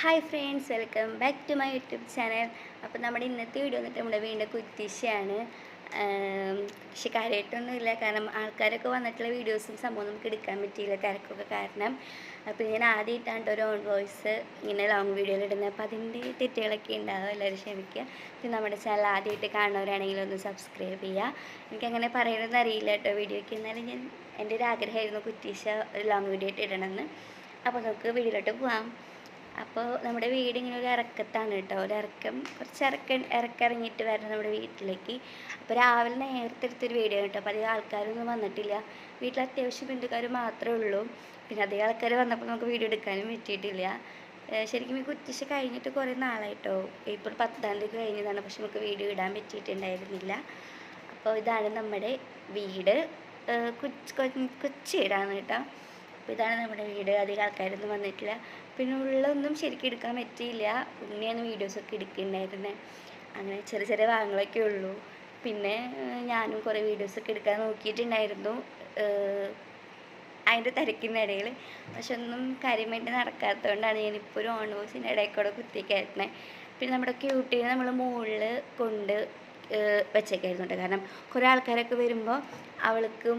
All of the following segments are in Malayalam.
Hi friends welcome back to my YouTube channel അപ്പോൾ നമ്മുടെ ഇന്നത്തെ വീഡിയോ വന്നിട്ട് നമ്മുടെ വീണ്ടും കുത്തിശയാണ് പക്ഷെ കാര്യമായിട്ടൊന്നുമില്ല. കാരണം ആൾക്കാരൊക്കെ വന്നിട്ടുള്ള വീഡിയോസും സംഭവം നമുക്ക് എടുക്കാൻ പറ്റിയില്ല. തിരക്കൊക്കെ കാരണം. അപ്പോൾ ഞാൻ ആദ്യമായിട്ടാണ് ഒരു ഓൺ വോയിസ് ഇങ്ങനെ ലോങ് വീഡിയോയിൽ ഇടുന്നത്. അപ്പോൾ അതിന്റെ തെറ്റുകളൊക്കെ ഉണ്ടാവും. എല്ലാവരും ക്ഷമിക്കുക. പിന്നെ നമ്മുടെ ചാനൽ ആദ്യമായിട്ട് കാണുന്നവരാണെങ്കിൽ ഒന്ന് സബ്സ്ക്രൈബ് ചെയ്യുക. എനിക്കങ്ങനെ പറയണമെന്ന് അറിയില്ല കേട്ടോ വീഡിയോയ്ക്ക്. എന്നാലും ഞാൻ എന്റെ ഒരു ആഗ്രഹമായിരുന്നു കുറ്റീശ ഒരു ലോങ് വീഡിയോ ആയിട്ട് ഇടണമെന്ന്. അപ്പോൾ നമുക്ക് വീഡിയോയിലോട്ട് പോവാം. അപ്പോൾ നമ്മുടെ വീട് ഇങ്ങനെ ഒരു ഇറക്കത്താണ് കേട്ടോ. ഒരു ഇറക്കം കുറച്ച് ഇറക്ക ഇറക്കിറങ്ങിയിട്ട് വരണം നമ്മുടെ വീട്ടിലേക്ക്. അപ്പോൾ രാവിലെ നേരത്തെ എടുത്തൊരു വീഡിയോ കേട്ടോ. അപ്പോൾ അധികം ആൾക്കാരൊന്നും വന്നിട്ടില്ല. വീട്ടിൽ അത്യാവശ്യം ബന്ധുക്കാർ മാത്രമേ ഉള്ളൂ. പിന്നെ അധികം ആൾക്കാർ വന്നപ്പോൾ നമുക്ക് വീഡിയോ എടുക്കാനും പറ്റിയിട്ടില്ല. ശരിക്കും ഈ കുറ്റിശ കഴിഞ്ഞിട്ട് കുറേ നാളായിട്ടോ. ഏപ്രിൽ പത്താം തീയതി കഴിഞ്ഞതാണ്. പക്ഷെ നമുക്ക് വീഡിയോ ഇടാൻ പറ്റിയിട്ടുണ്ടായിരുന്നില്ല. അപ്പോൾ ഇതാണ് നമ്മുടെ വീട്. ഏഹ് കൊച്ച് കൊ- കൊച്ചു വീടാണ് കേട്ടോ. അപ്പോൾ ഇതാണ് നമ്മുടെ വീട്. അധികം ആൾക്കാരൊന്നും വന്നിട്ടില്ല. പിന്നെ ഉള്ളൊന്നും ശരിക്കും എടുക്കാൻ പറ്റിയില്ല. ഉണ്ണിയാണ് വീഡിയോസൊക്കെ എടുക്കുന്നുണ്ടായിരുന്നത് അങ്ങനെ ചെറിയ ചെറിയ ഭാഗങ്ങളൊക്കെ ഉള്ളൂ. പിന്നെ ഞാനും കുറേ വീഡിയോസൊക്കെ എടുക്കാൻ നോക്കിയിട്ടുണ്ടായിരുന്നു. അതിന്റെ തിരക്കിനിടയിൽ പക്ഷെ ഒന്നും കാര്യമായിട്ട് നടക്കാത്തതുകൊണ്ടാണ് ഞാനിപ്പോൾ ഒരു ഓൺ വോയിസിന്റെ ഇടയിൽ കൂടെ കുത്തിക്കായിരുന്നത് പിന്നെ നമ്മുടെ ക്യൂട്ടിനെ നമ്മൾ മുകളിൽ കൊണ്ട് വെച്ചേക്കായിരുന്നു കേട്ടോ കാരണം കുറേ ആൾക്കാരൊക്കെ വരുമ്പോൾ അവൾക്കും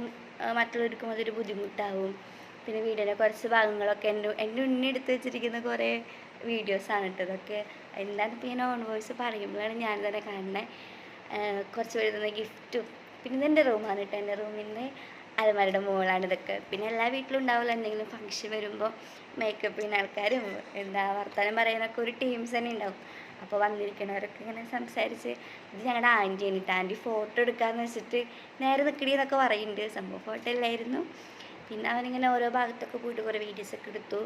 മറ്റുള്ളവർക്കും അതൊരു ബുദ്ധിമുട്ടാവും. പിന്നെ വീടിന്റെ കുറച്ച് ഭാഗങ്ങളൊക്കെ എന്റെ എന്റെ ഉണ്ണി എടുത്ത് വെച്ചിരിക്കുന്ന കുറേ വീഡിയോസാണ് കേട്ടോ ഇതൊക്കെ. എന്താണ് ഇപ്പോൾ ഓൺ വോയിസ് പറയുമ്പോഴാണ് ഞാൻ തന്നെ കാണുന്നത് കുറച്ച് പേര് തന്ന ഗിഫ്റ്റും പിന്നെ ഇതെന്റെ റൂമാണ് കേട്ടോ. എന്റെ റൂമിന്റെ അലമാരുടെ മുകളാണ് ഇതൊക്കെ. പിന്നെ എല്ലാ വീട്ടിലും ഉണ്ടാവില്ല എന്തെങ്കിലും ഫംഗ്ഷൻ വരുമ്പോൾ മേക്കപ്പ് ചെയ്യുന്ന ആൾക്കാരും എന്താ വർത്തമാനം പറയാനൊക്കെ ഒരു ടീംസ് തന്നെ ഉണ്ടാവും. അപ്പോൾ വന്നിരിക്കണവരൊക്കെ ഇങ്ങനെ സംസാരിച്ച് ഇത് ഞങ്ങളുടെ ആന്റിയാണ്. കേട്ടോ ആന്റി ഫോട്ടോ എടുക്കാമെന്ന് വെച്ചിട്ട് നേരെ നിൽക്കടി എന്നൊക്കെ പറയുന്നുണ്ട്. സംഭവം ഫോട്ടോ ഇല്ലായിരുന്നു പിന്നെ അവനിങ്ങനെ ഓരോ ഭാഗത്തൊക്കെ പോയിട്ട് കുറേ വീഡിയോസൊക്കെ എടുത്തു.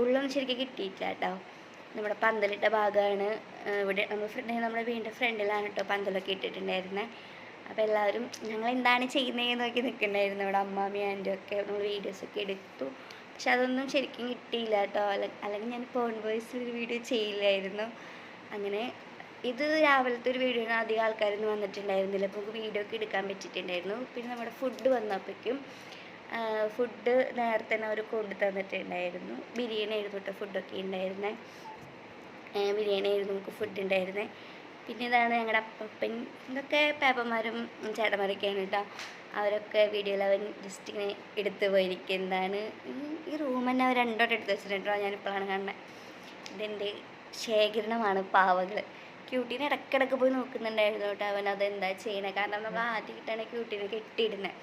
ഉള്ളൊന്നും ശരിക്കും കിട്ടിയിട്ടില്ല കേട്ടോ. നമ്മുടെ പന്തലിട്ട ഭാഗമാണ്. ഇവിടെ നമ്മൾ ഫ്രണ്ട് നമ്മുടെ വീടിന്റെ ഫ്രണ്ടിലാണ് കേട്ടോ പന്തലൊക്കെ ഇട്ടിട്ടുണ്ടായിരുന്നത് അപ്പോൾ എല്ലാവരും ഞങ്ങൾ എന്താണ് ചെയ്യുന്നതെന്ന് നോക്കി നിൽക്കുന്നുണ്ടായിരുന്നു ഇവിടെ അമ്മാമി ആന്റും ഒക്കെ നമ്മൾ വീഡിയോസൊക്കെ എടുത്തു. പക്ഷെ അതൊന്നും ശരിക്കും കിട്ടിയില്ല കേട്ടോ. അല്ല അല്ലെങ്കിൽ ഞാൻ ഫോൺ വോയിസ് ഒരു വീഡിയോ ചെയ്യില്ലായിരുന്നു. അങ്ങനെ ഇത് രാവിലത്തെ ഒരു വീഡിയോ അധികം ആൾക്കാരൊന്നും വന്നിട്ടുണ്ടായിരുന്നില്ല. അപ്പോൾ നമുക്ക് വീഡിയോ ഒക്കെ എടുക്കാൻ പറ്റിയിട്ടുണ്ടായിരുന്നു. പിന്നെ നമ്മുടെ ഫുഡ് വന്നപ്പോഴേക്കും ഫുഡ് നേരത്തെ തന്നെ അവർ കൊണ്ടു തന്നിട്ടുണ്ടായിരുന്നു. ബിരിയാണി ആയിരുന്നു കേട്ടോ ഫുഡൊക്കെ ഉണ്ടായിരുന്നേ. ബിരിയാണി ആയിരുന്നു നമുക്ക് ഫുഡ് ഉണ്ടായിരുന്നത് പിന്നെ ഇതാണ് ഞങ്ങളുടെ അപ്പപ്പൻ ഇതൊക്കെ പേപ്പന്മാരും ചേട്ടന്മാരൊക്കെയാണ് കേട്ടോ. അവരൊക്കെ വീഡിയോയിൽ അവൻ ജസ്റ്റ് ഇങ്ങനെ എടുത്തു പോയിരിക്കുന്നതാണ് ഈ- റൂം തന്നെ അവർ രണ്ടോട്ട് എടുത്ത് വെച്ചിട്ടുണ്ടോ ഞാനിപ്പോഴാണ് കാണുന്നത് ഇതെന്റെ ശേഖരണമാണ് പാവകൾ ക്യൂട്ടീനെ ഇടയ്ക്കിടയ്ക്ക് പോയി നോക്കുന്നുണ്ടായിരുന്നു കേട്ടോ അവൻ അതെന്താ ചെയ്യണേ. കാരണം നമ്മൾ ആദ്യമായിട്ടാണ് ക്യൂട്ടീനെ കെട്ടിയിടുന്നത്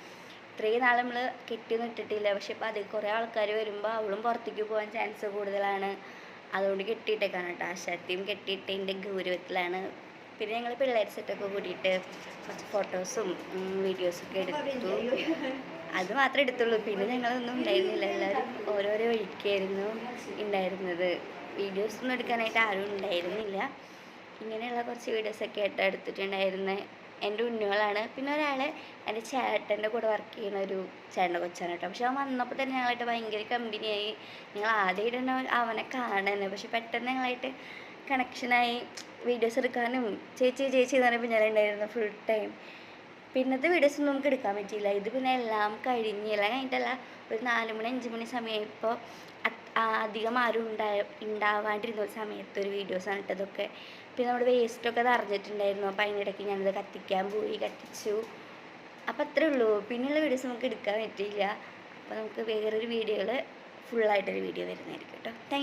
ഇത്രയും നാൾ നമ്മൾ കെട്ടി നിട്ടിട്ടില്ല. പക്ഷെ ഇപ്പോൾ അതിൽ കുറേ ആൾക്കാർ വരുമ്പോൾ അവളും പുറത്തേക്ക് പോകാൻ ചാൻസ് കൂടുതലാണ്. അതുകൊണ്ട് കെട്ടിയിട്ടേക്കാണ് കേട്ടോ. ആശാത്തിയും കെട്ടിയിട്ടതിന്റെ ഗൗരവത്തിലാണ്. പിന്നെ ഞങ്ങൾ പിള്ളേർ സെറ്റൊക്കെ കൂടിയിട്ട് കുറച്ച് ഫോട്ടോസും വീഡിയോസൊക്കെ എടുത്തു. അത് മാത്രമേ എടുത്തുള്ളൂ. പിന്നെ ഞങ്ങളൊന്നും ഉണ്ടായിരുന്നില്ല. എല്ലാവരും ഓരോരോ വഴിക്കായിരുന്നു ഉണ്ടായിരുന്നത്. വീഡിയോസ് ഒന്നും എടുക്കാനായിട്ട് ആരും ഉണ്ടായിരുന്നില്ല. ഇങ്ങനെയുള്ള കുറച്ച് വീഡിയോസൊക്കെ ആയിട്ട് എടുത്തിട്ടുണ്ടായിരുന്നത് എന്റെ ഉണ്ണികളാണ്. പിന്നെ ഒരാൾ എന്റെ ചേട്ടന്റെ കൂടെ വർക്ക് ചെയ്യുന്ന ഒരു ചേട്ടന്റെ കൊച്ചാണ് കേട്ടോ. പക്ഷെ അവൻ വന്നപ്പോൾ തന്നെ ഞങ്ങളായിട്ട് ഭയങ്കര കമ്പനിയായി ഞങ്ങൾ ആദ്യമായിട്ട് തന്നെ അവനെ കാണുന്നത് പക്ഷെ പെട്ടെന്ന് ഞങ്ങളായിട്ട് കണക്ഷനായി വീഡിയോസ് എടുക്കാനും ചേച്ചി ചേച്ചി എന്ന് പറയുമ്പോൾ ഞാനുണ്ടായിരുന്നു ഫുൾ ടൈം പിന്നത്തെ വീഡിയോസ് ഒന്നും നമുക്ക് എടുക്കാൻ പറ്റിയില്ല. ഇത് പിന്നെ എല്ലാം കഴിഞ്ഞ് എല്ലാം കഴിഞ്ഞിട്ടല്ല ഒരു നാല് മണി അഞ്ച് മണി സമയപ്പോൾ അധികം ആരും ഉണ്ടായ ഉണ്ടാവാണ്ടിരുന്ന ഒരു സമയത്ത് ഒരു വീഡിയോസാണ് ഇട്ടതൊക്കെ. പിന്നെ നമ്മുടെ വേസ്റ്റൊക്കെ നിറഞ്ഞിട്ടുണ്ടായിരുന്നു. അപ്പോൾ അതിനിടയ്ക്ക് ഞാനത് കത്തിക്കാൻ പോയി കത്തിച്ചു. അപ്പോൾ അത്രേ ഉള്ളൂ. പിന്നെയുള്ള വീഡിയോസ് നമുക്ക് എടുക്കാൻ പറ്റിയില്ല. അപ്പോൾ നമുക്ക് വേറൊരു വീഡിയോയിൽ ഫുള്ളായിട്ടൊരു വീഡിയോ വരുന്നതായിരിക്കും കേട്ടോ താങ്ക്